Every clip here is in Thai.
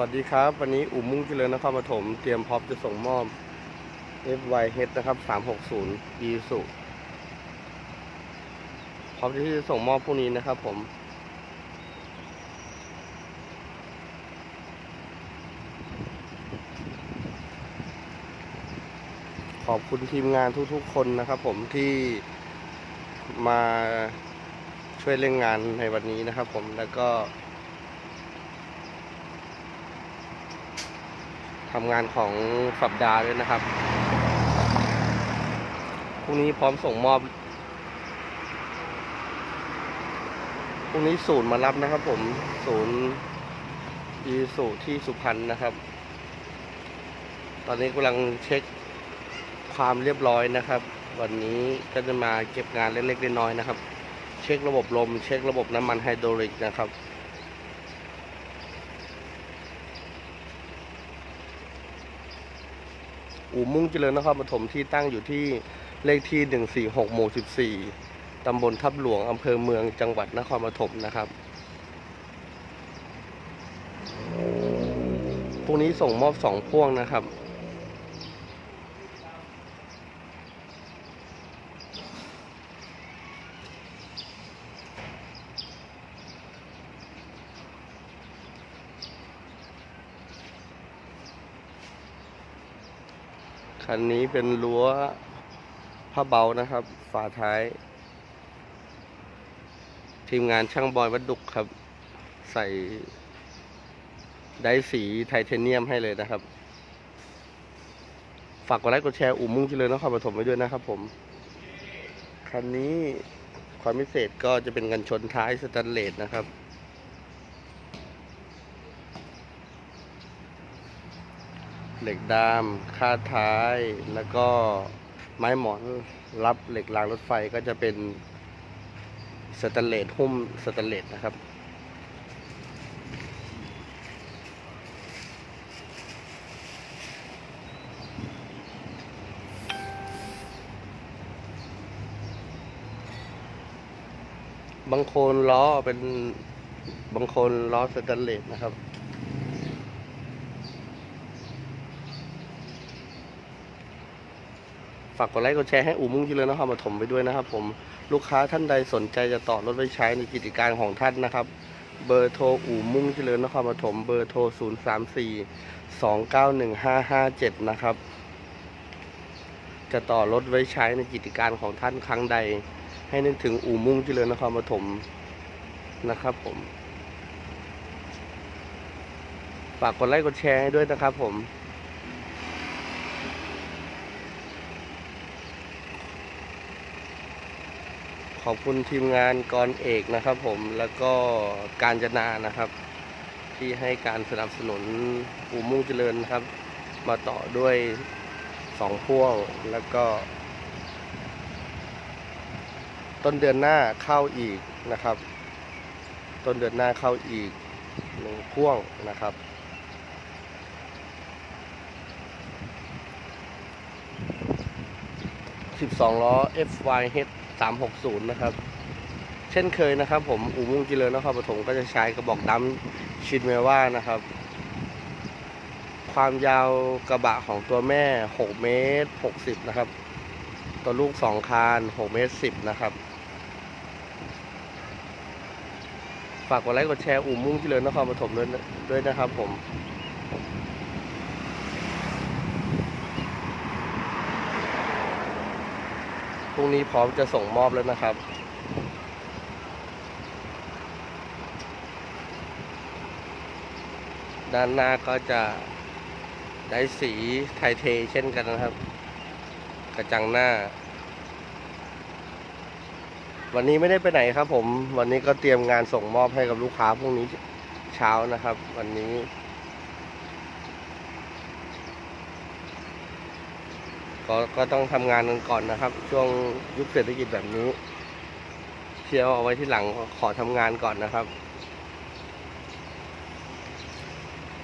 วัสดีครับ วันนี้อุ่มมุ่งเจริญนครปฐมเตรียมพร้อมจะส่งมอบ FYH นะครับ360 e s u พร้อมที่จะส่งมอบพรุ่งนี้นะครับผม ขอบคุณทีมงานทุกๆคนนะครับผมที่มาช่วยเร่งงานในวันนี้นะครับผมแล้วก็ ทำงานของสัปดาห์ด้วยนะครับพรุ่งนี้พร้อมส่งมอบพรุ่งนี้ศูนย์มารับนะครับ ผมศูนย์อีสูที่สุพรรณนะครับ ตอนนี้กำลังเช็คความเรียบร้อยนะครับ วันนี้ก็จะมาเก็บงานเล็กๆน้อยๆนะครับ เช็คระบบลม เช็คระบบน้ำมันไฮดรอลิกนะครับ อู่มุ่งเจริญนครปฐมที่ตั้งอยู่ที่เลขที่ 146 หมู่ 14 ตำบลทับหลวง อำเภอเมือง จังหวัดนครปฐมนะครับพรุ่งนี้ส่งมอบสองพ่วงนะครับ คันนี้เป็นรั้วผ้าเบานะครับ ฝาท้าย ทีมงานช่างบอยวัดดุกครับ ใส่ได้สีไทเทเนียมให้เลยนะครับ ฝากกดไลค์กดแชร์อุ่มมุ่งเจริญนครปฐมไว้ด้วยนะครับผม คันนี้ความพิเศษก็จะเป็นกันชนท้ายสแตนเลสนะครับ เหล็กดามคาดท้าย แล้วก็ไม้หมอนรับเหล็กรางรถไฟก็จะเป็นสแตนเลสหุ้มสแตนเลสนะครับบางโคนล้อเป็นบางโคนล้อสแตนเลสนะครับ ฝากกดไลค์กดแชร์ให้อู่มุ่งเจริญนครปฐมไปด้วยนะครับผมลูกค้าท่านใดสนใจจะต่อรถไว้ใช้ในกิจการของท่านนะครับ เบอร์โทรอู่มุ่งเจริญนครปฐมเบอร์โทร 0 3 4 2 9 1 5 5 7 นะครับ จะต่อรถไว้ใช้ในกิจการของท่านครั้งใด ให้นึกถึงอู่มุ่งเจริญนครปฐมนะครับผมฝากกดไลค์กดแชร์ให้ด้วยนะครับผม ขอบคุณทีมงานกรเอกนะครับผมแล้วก็การจนานะครับ ที่ให้การสนับสนุนอู่มุ่งเจริญนะครับ มาต่อด้วยสองพ่วงแล้วก็ ต้นเดือนหน้าเข้าอีกนะครับ ต้นเดือนหน้าเข้าอีกหนึ่งพ่วงนะครับ12ล้อ FYH 360 นะครับ เช่นเคยนะครับ ผมอู่มุ่งเจริญนครปฐมก็จะใช้กระบอกดำชินเมว่านะครับ ความยาวกระบะของตัวแม่ 6 เมตร 60 นะครับ ตัวลูก 2 คาน 6 เมตร 10 นะครับ ฝากกดไลค์กดแชร์อู่มุ่งเจริญนครปฐมด้วยด้วยนะครับผม พรุ่งนี้พร้อมจะส่งมอบแล้วนะครับ ด้านหน้าก็จะได้สีไทเทเช่นกันนะครับ กระจังหน้า วันนี้ไม่ได้ไปไหนครับผม วันนี้ก็เตรียมงานส่งมอบให้กับลูกค้าพรุ่งนี้เช้านะครับ วันนี้ ก็ก็ต้องทำงานกันก่อนนะครับ ช่วงยุคเศรษฐกิจแบบนี้เชียร์เอาไว้ที่หลังขอทำงานก่อนนะครับ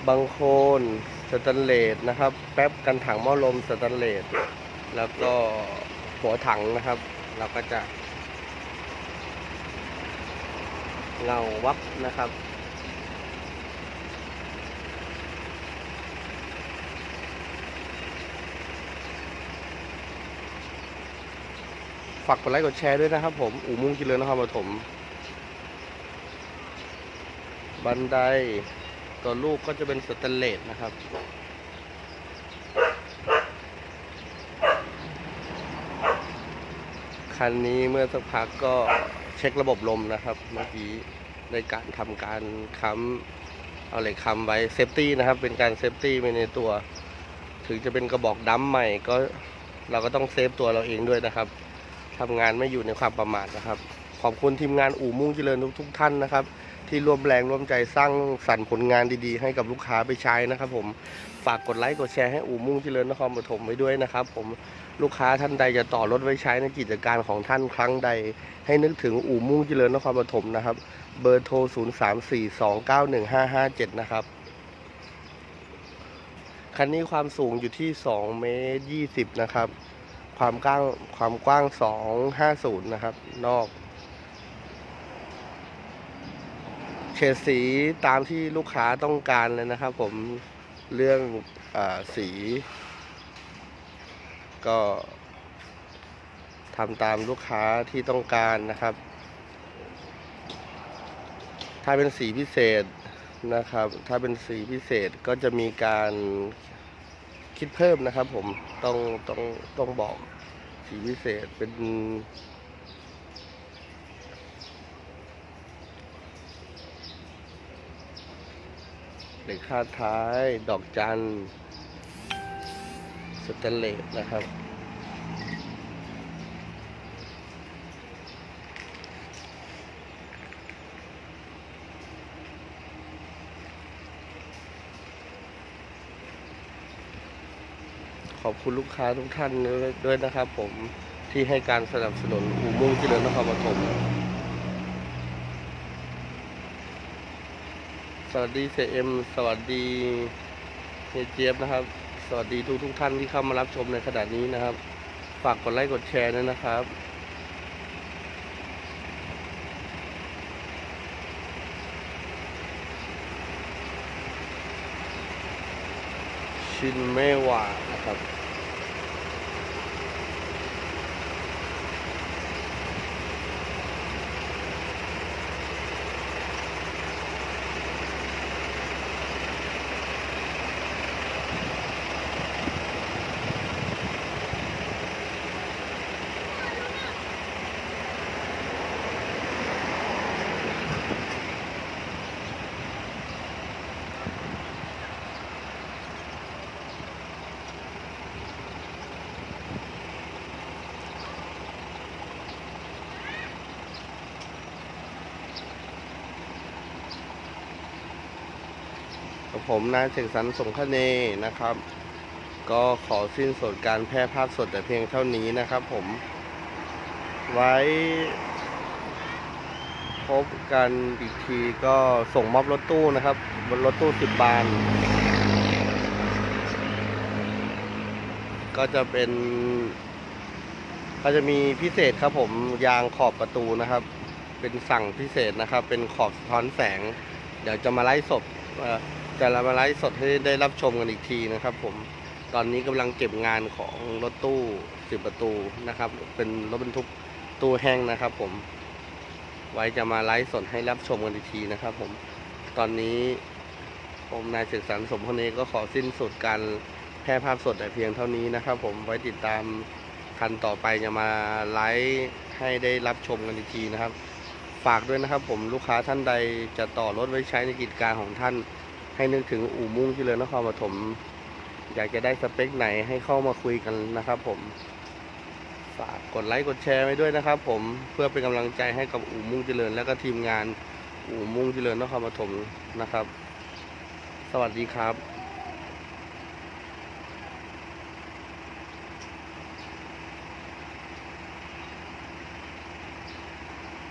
บางโคนสแตนเลสนะครับ แป๊บกันถังหม้อลมสแตนเลสแล้วก็หัวถังนะครับ เราก็จะเงาวับนะครับ ฝากกดไลค์กดแชร์ด้วยนะครับผม อู่มุ่งเจริญนครปฐมบันไดตัวลูกก็จะเป็นสแตนเลสนะครับคันนี้เมื่อสักพักก็เช็คระบบลมนะครับ เมื่อกี้ในการทำการค้ำเอาเหล็กค้ำไว้เซฟตี้นะครับ เป็นการเซฟตี้ไปในตัว ถึงจะเป็นกระบอกดั้มใหม่ก็เราก็ต้องเซฟตัวเราเองด้วยนะครับ ทำงานไม่อยู่ในความประมาทนะครับ ขอบคุณทีมงานอู่มุ่งเจริญทุกๆท่านนะครับ ที่ร่วมแรงร่วมใจสร้างสรรค์ผลงานดีๆ ให้กับลูกค้าไปใช้นะครับ ผมฝากกดไลค์กดแชร์ให้อู่มุ่งเจริญนครปฐมไว้ด้วยนะครับ ผมลูกค้าท่านใดจะต่อรถไว้ใช้ในกิจการของท่านครั้งใด ให้นึกถึงอู่มุ่งเจริญนครปฐมนะครับ เบอร์โทร 0 3 4 2 9 1 5 5 7นะครับคันนี้ความสูงอยู่ที่2เมตร20 นะครับ ความกว้างความกว้าง250นย์นะครับ นอก เฉดสีตามที่ลูกค้าต้องการเลยนะครับ ผมเรื่องอสี ก็ทำตามลูกค้าที่ต้องการนะครับ ถ้าเป็นสีพิเศษนะครับ ถ้าเป็นสีพิเศษก็จะมีการคิ คิดเพิ่มนะครับ ผมต้องต้องต้องบอกสีพิเศษเป็น เหล็กคาดท้ายดอกจันสแตนเลสนะครับ ขอบคุณลูกค้าทุกท่านด้วยนะครับ ผมที่ให้การสนับสนุนอูมุ่งที่เดินนครปฐมสวัสดีเซเอ็มสวัสดีเฮเจี๊ยบนะครับ สวัสดีทุกทุกท่านที่เข้ามารับชมในขณะนี้นะครับ ฝากกดไลค์กดแชร์ด้วยนะครับ ชินเมวานะครับ กับผมนายเสกสรรสงคเนนะครับ ก็ขอสิ้นสุดการแพร่ภาพสดแต่เพียงเท่านี้นะครับผม ไว้พบกันอีกทีก็ส่งมอบรถตู้นะครับ บนรถตู้สิบบาน ก็จะเป็น ก็จะมีพิเศษครับผมยางขอบประตูนะครับ เป็นสั่งพิเศษนะครับ เป็นขอบสะท้อนแสง เดี๋ยวจะมาไล่สด เอ่อจะมาไล่สดให้ได้รับชมกันอีกทีนะครับ ผมตอนนี้กำลังเก็บงานของรถตู้สิบประตูนะครับ เป็นรถบรรทุกตู้แห้งนะครับ ผม ไว้จะมาไลฟ์สดให้รับชมกันอีกทีนะครับ ผมตอนนี้ผมนายเสกสรรสมพเนก็ขอสิ้นสุดการแพร่ภาพสดแต่เพียงเท่านี้นะครับ ผมไว้ติดตามคันต่อไปจะมาไลฟ์ให้ได้รับชมกันอีกทีนะครับ ฝากด้วยนะครับ ผมลูกค้าท่านใดจะต่อรถไว้ใช้ในกิจการของท่าน ให้นึกถึงอู่มุ่งที่เลยนครปฐมอยากจะได้สเปคไหนให้เข้ามาคุยกันนะครับ ผมฝากกดไลค์กดแชร์ไว้ด้วยนะครับ ผมเพื่อเป็นกำลังใจให้กับอู่มุ่งเจริญ และก็ทีมงานอู่มุ่งเจริญนครปฐมนะครับ สวัสดีครับ